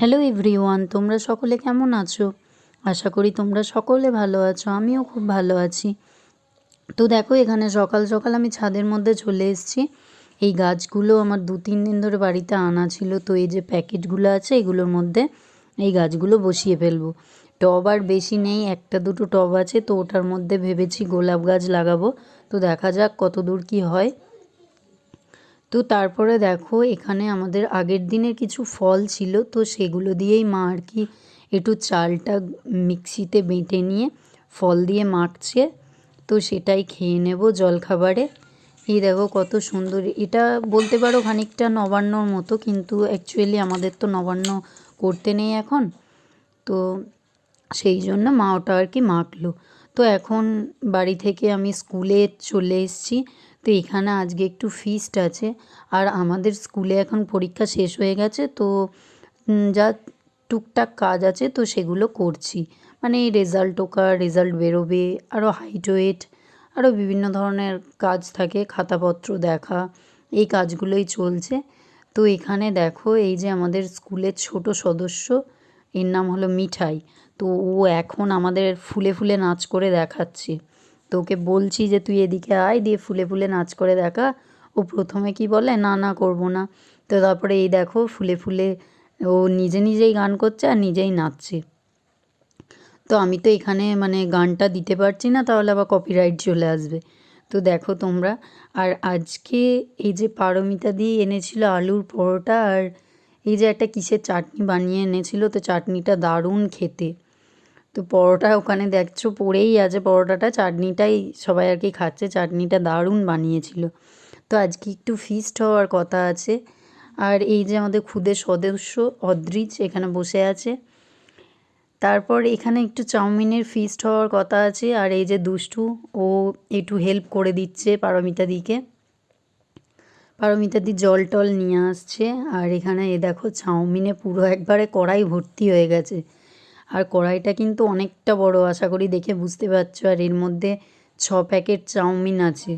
Hello everyone তোমরা সকলে কেমন আছো? আশা করি তোমরা সকলে ভালো আছো, আমিও খুব ভালো আছি। তো দেখো, এখানে সকাল সকাল আমি ছাদের মধ্যে চলে এসেছি। এই গাছগুলো আমার দু তিন দিন ধরে বাড়িতে আনা ছিল, তো এই যে প্যাকেটগুলো আছে, এগুলোর মধ্যে এই গাছগুলো বসিয়ে ফেলব। টব আর বেশি নেই, একটা দুটো টব আছে, তো ওটার মধ্যে ভেবেছি গোলাপ গাছ লাগাবো। তো দেখা যাক কত দূর কী হয়। তো তারপরে দেখো, এখানে আমাদের আগের দিনের কিছু ফল ছিল, তো সেগুলো দিয়েই মা আর কি একটু চালটা মিক্সিতে বেটে নিয়ে ফল দিয়ে মাখছে। তো সেটাই খেয়ে নেব জলখাবারে। এই দেখো কত সুন্দর, এটা বলতে পারো খানিকটা নবান্নর মতো, কিন্তু অ্যাকচুয়ালি আমাদের তো নবান্ন করতে নেই এখন। তো সেই জন্য মা ওটা আর কি মাখলো। তো এখন বাড়ি থেকে আমি স্কুলে চলে এসেছি তো এখানে আজকে একটু ফিস্ট আছে। আর আমাদের স্কুলে এখন পরীক্ষা শেষ হয়ে গেছে, তো যা টুকটাক কাজ আছে, তো সেগুলো করছি। মানে রেজাল্ট টোকা রেজাল্ট বেরোবে আরও হাইট ওয়েট আরও বিভিন্ন ধরনের কাজ থাকে, খাতাপত্র দেখা, এই কাজগুলোই চলছে। তো এখানে দেখো, এই যে আমাদের স্কুলের ছোট সদস্য, এর নাম হলো মিঠাই। তো ও এখন আমাদের ফুলে ফুলে নাচ করে দেখাচ্ছে। তো ওকে বলছি যে তুই এদিকে আয়, দিয়ে ফুলে ফুলে নাচ করে দেখা। ও প্রথমে কি বলে? না না, করব না। তো তারপরে এই দেখো, ফুলে ফুলে ও নিজে নিজেই গান করছে আর নিজেই নাচছে। তো আমি তো এখানে মানে গানটা দিতে পারছি না, তাহলে আবার কপিরাইট চলে আসবে। তো দেখো তোমরা, আর আজকে এই যে পারমিতা দিয়ে এনেছিল আলুর পরোটা, আর এই যে একটা কিসের চাটনি বানিয়ে এনেছিল, তো চাটনিটা দারুণ খেতে। তো পরোটা ওখানে দেখছ পড়েই আছে, পরোটাটা, চাটনিটাই সবাই আর কি খাচ্ছে, চাটনিটা দারুণ বানিয়েছিল। তো আজকে একটু ফিস্ট হওয়ার কথা আছে। আর এই যে আমাদের খুদের সদস্য অদ্রিজ এখানে বসে আছে। তারপর এখানে একটু চাউমিনের ফিস্ট হওয়ার কথা আছে। আর এই যে দুষ্টু, ও একটু হেল্প করে দিচ্ছে পারমিতা দিকে। পারমিতা জল টল নিয়ে আসছে। আর এখানে এ দেখো চাউমিনে পুরো একবারে কড়াই ভর্তি হয়ে গেছে। আর কড়াইটা কিন্তু অনেকটা বড়, আশা করি দেখে বুঝতে পারছ। আর এর মধ্যে ছ প্যাকেট চাউমিন আছে।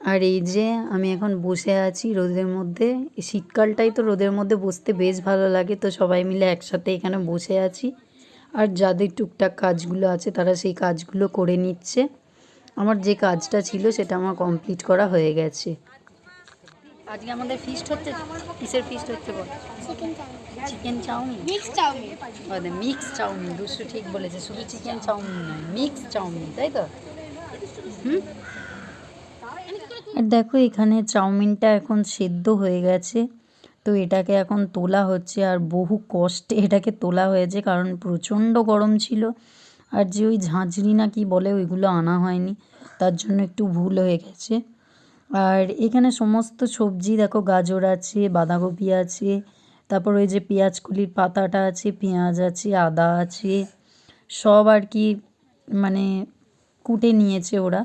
আর এই যে আমি এখন বসে আছি রোদের মধ্যে শীতকালটাই তো রোদের মধ্যে বসতে বেশ ভালো লাগে, তো সবাই মিলে একসাথে এখানে বসে আছি। আর যাদের টুকটাক কাজগুলো আছে তারা সেই কাজগুলো করে নিচ্ছে। আমার যে কাজটা ছিল সেটা আমার কমপ্লিট করা হয়ে গেছে। আজকে আমাদের ফিস্ট হচ্ছে কিসের ফিস্ট হচ্ছে বল? Chicken chow mein. Mix chow mein? Mix chow mein. দুশো ঠিক বলেছে শুধু চিকেন চাউমিন নয় মিক্স চাউমিন তাই তো? হুম? আর দেখো এখানে চাউমিনটা এখন সেদ্ধ হয়ে গেছে তো এটাকে এখন তোলা হচ্ছে আর বহু কষ্টে এটাকে তোলা হয়েছে কারণ প্রচণ্ড গরম ছিল আর যে ওই ঝাঁঝরি না কি বলে ওইগুলো আনা হয়নি তার জন্য একটু ভুল হয়ে গেছে। আর এখানে সমস্ত সবজি, দেখো গাজর আছে, বাঁধাকপি আছে, তারপর ওই যে পেঁয়াজকলির পাতাটা আছে, পেঁয়াজ আছে, আদা আছে, সব আর কি মানে কুটে নিয়েছে ওরা।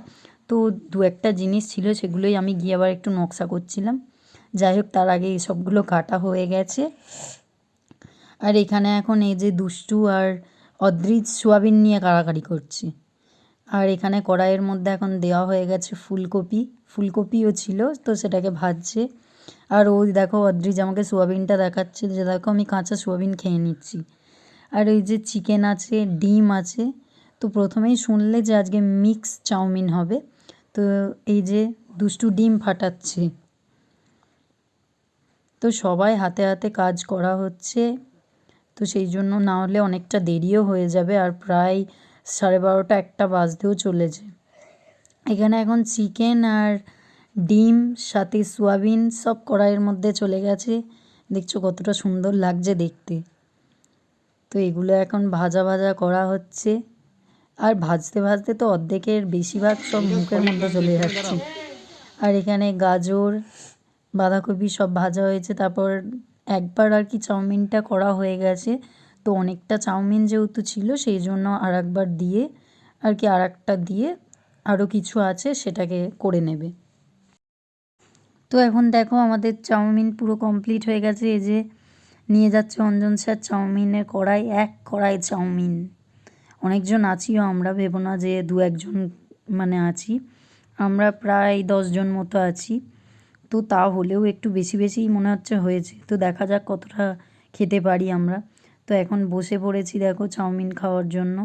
তো দু একটা জিনিস ছিল, সেগুলোই আমি গিয়ে আবার একটু নকশা করছিলাম। যাই হোক, তার আগে সবগুলো কাটা হয়ে গেছে। আর এখানে এখন এই যে দুষ্টু আর অদ্রিজ সোয়াবিন নিয়ে কাড়াকাড়ি করছে। আর এখানে কড়াইয়ের মধ্যে এখন দেওয়া হয়ে গেছে ফুলকপি। ফুলকপিও ছিল, তো সেটাকে ভাজছে। আর ওই দেখো অদ্রিজ আমাকে সোয়াবিনটা দেখাচ্ছে যে, দেখো আমি কাঁচা সোয়াবিন খেয়ে নিচ্ছি। আর ওই যে চিকেন আছে, ডিম আছে, তো প্রথমেই শুনলে যে আজকে মিক্স চাউমিন হবে। তো এই যে দুষ্টু ডিম ফাটাচ্ছে। তো সবাই হাতে হাতে কাজ করা হচ্ছে। তো সেই জন্য না হলে অনেকটা দেরিও হয়ে যাবে। আর প্রায় সাড়ে বারোটা একটা বাজতেও চলেছে। এখানে এখন চিকেন আর ডিম, সাথে সোয়াবিন সব কড়াইয়ের মধ্যে চলে গেছে। দেখছ কতটা সুন্দর লাগছে দেখতে। তো এগুলো এখন ভাজা ভাজা করা হচ্ছে। আর ভাজতে ভাজতে তো অর্ধেকের বেশিরভাগ সব মুখের মধ্যে চলে যাচ্ছে। আর এখানে গাজর, বাঁধাকপি সব ভাজা হয়েছে। তারপর একবার আর কি চাউমিনটা করা হয়ে গেছে। তো অনেকটা চাউমিন যেহেতু ছিল, সেই জন্য আর একবার দিয়ে, আর কি আর একটা দিয়ে আরও কিছু আছে সেটাকে করে নেবে। তো এখন দেখো আমাদের চাউমিন পুরো কমপ্লিট হয়ে গেছে। এই যে নিয়ে যাচ্ছে অঞ্জন স্যার চাউমিনের কড়াই, এক কড়াই চাউমিন। অনেকজন আছিও, আমরা ভেবো না যে দু একজন মানে আছি। আমরা প্রায় দশজন মতো আছি। তো তা হলেও একটু বেশি বেশিই মনে হচ্ছে হয়েছে। তো দেখা যাক কতটা খেতে পারি আমরা। তো এখন বসে পড়েছি দেখো চাউমিন খাওয়ার জন্য।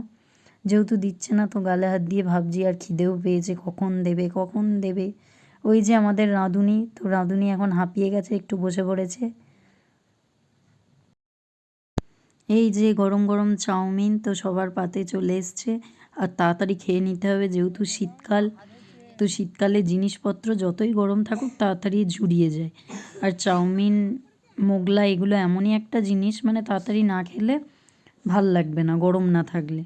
যেহেতু দিচ্ছে না তো গালে হাত দিয়ে ভাবছি আর খিদেও পেয়েছে, কখন দেবে কখন দেবে। ওই যে আমাদের রাঁধুনি, তো রাঁধুনি এখন হাঁপিয়ে গেছে, একটু বসে পড়েছে। এই যে গরম গরম চাউমিন তো সবার পাতে চলে এসছে, আর তাড়াতাড়ি খেয়ে নিতে হবে যেহেতু শীতকাল। তো শীতকালে জিনিসপত্র যতই গরম থাকুক তাড়াতাড়ি জুড়িয়ে যায়। আর চাউমিন মোগলা এগুলো এমনই একটা জিনিস মানে তাড়াতাড়ি না খেলে ভালো লাগবে না, গরম না থাকলে।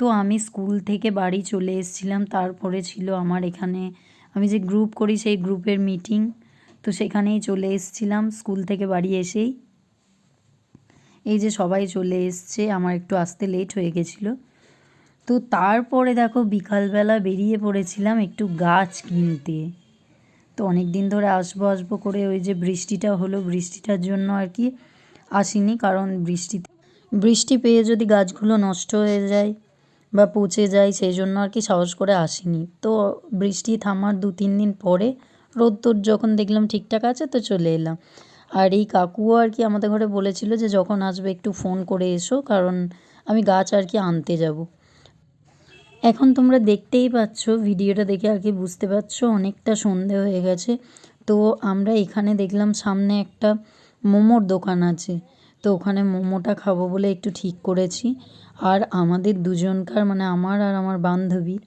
তো আমি স্কুল থেকে বাড়ি চলে এসেছিলাম, তারপরে ছিল আমার এখানে, আমি যে গ্রুপ করি সেই গ্রুপের মিটিং তো সেখানেই চলে এসেছিলাম, স্কুল থেকে বাড়ি এসেই। এই যে সবাই চলে এসছে, আমার একটু আসতে লেট হয়ে গেছিল। তো তারপরে দেখো বিকালবেলা বেরিয়ে পড়েছিলাম একটু গাছ কিনতে। তো অনেক দিন ধরে আসব আসব করে ওই যে বৃষ্টিটা হলো, বৃষ্টিটার জন্য আর কি আসিনি কারণ বৃষ্টি বৃষ্টি পেয়ে যদি গাছগুলো নষ্ট হয়ে যায় বা পচে যায় সেই জন্য আর কি সাহস করে আসিনি। তো বৃষ্টি থামার দু তিন দিন পরে রোদ রোদ্দুর যখন দেখলাম ঠিকঠাক আছে তো চলে এলাম। আর এই কাকুও আর কি আমাদের ঘরে বলেছিল যে যখন আসবে একটু ফোন করে এসো, কারণ আমি গাছ আর কি আনতে যাব। এখন তোমরা দেখতেই পাচ্ছ, ভিডিওটা দেখে আর কি বুঝতে পারছ, অনেকটা সন্ধে হয়ে গেছে। তো আমরা এখানে দেখলাম সামনে একটা মোমোর দোকান আছে। তো ওখানে মোমোটা খাব বলে একটু ঠিক করেছি। আর আমাদের দুজনকার মানে আমার আর আমার বান্ধবীর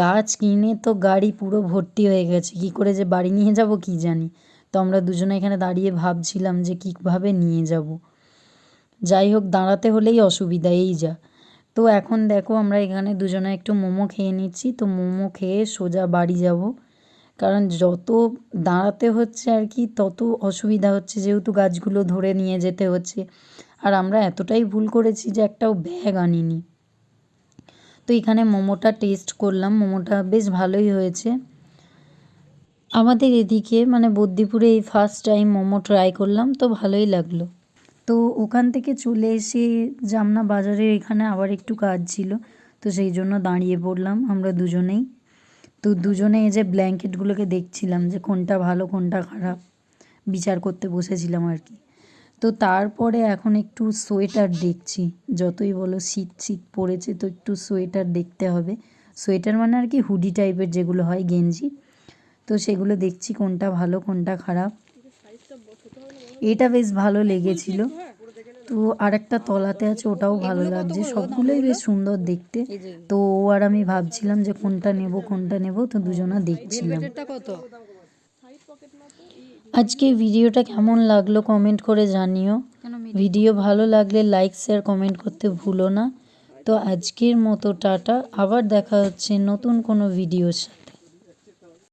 গাছ কিনে তো গাড়ি পুরো ভর্তি হয়ে গেছে। কী করে যে বাড়ি নিয়ে যাব কি জানি? তো আমরা দুজনে এখানে দাঁড়িয়ে ভাবছিলাম যে কীভাবে নিয়ে যাব। যাই হোক, দাঁড়াতে হলেই অসুবিধা এই যা। তো এখন দেখো আমরা এখানে দুজনে একটু মোমো খেয়ে নিচ্ছি। তো মোমো খেয়ে সোজা বাড়ি যাব। কারণ যত দাঁড়াতে হচ্ছে আর কি, তত অসুবিধা হচ্ছে যেহেতু গাছগুলো ধরে নিয়ে যেতে হচ্ছে। আর আমরা এতটাই ভুল করেছি যে একটাও ব্যাগ আনিনি। তো এখানে মোমোটা টেস্ট করলাম। মোমোটা বেশ ভালোই হয়েছে। আমাদের এদিকে মানে বদ্যিপুরে এই ফার্স্ট টাইম মোমো ট্রাই করলাম। তো ভালোই লাগল। তো ওখান থেকে চলে এসে জামনা বাজারের এখানে আবার একটু কাজ ছিল। তো সেই জন্য দাঁড়িয়ে পড়লাম আমরা দুজনেই। তো দুজনে এই যে ব্ল্যাঙ্কেটগুলোকে দেখছিলাম যে কোনটা ভালো, কোনটা খারাপ, বিচার করতে বসেছিলাম আর কি। তো তারপরে এখন একটু সোয়েটার দেখছি। যতই বলো শীত শীত পড়েছে তো একটু সোয়েটার দেখতে হবে। সোয়েটার মানে আর কি হুডি টাইপের যেগুলো হয় গেঞ্জি। তো সেগুলো দেখছি কোনটা ভালো, কোনটা খারাপ। এটা বেশ ভালো লেগেছিল। তো আর একটা তলাতে আছে ওটাও ভালো লাগছে। সবগুলোই বেশ সুন্দর দেখতে। তো ও আর আমি ভাবছিলাম যে কোনটা নেব কোনটা নেব তো দুজনা দেখছিলাম। আজকে ভিডিওটা কেমন লাগল কমেন্ট করে জানিও। ভিডিও ভালো লাগলে লাইক শেয়ার কমেন্ট করতে ভুলো না। তো আজকের মতো টাটা। আবার দেখা হচ্ছে নতুন কোনো ভিডিওর সাথে।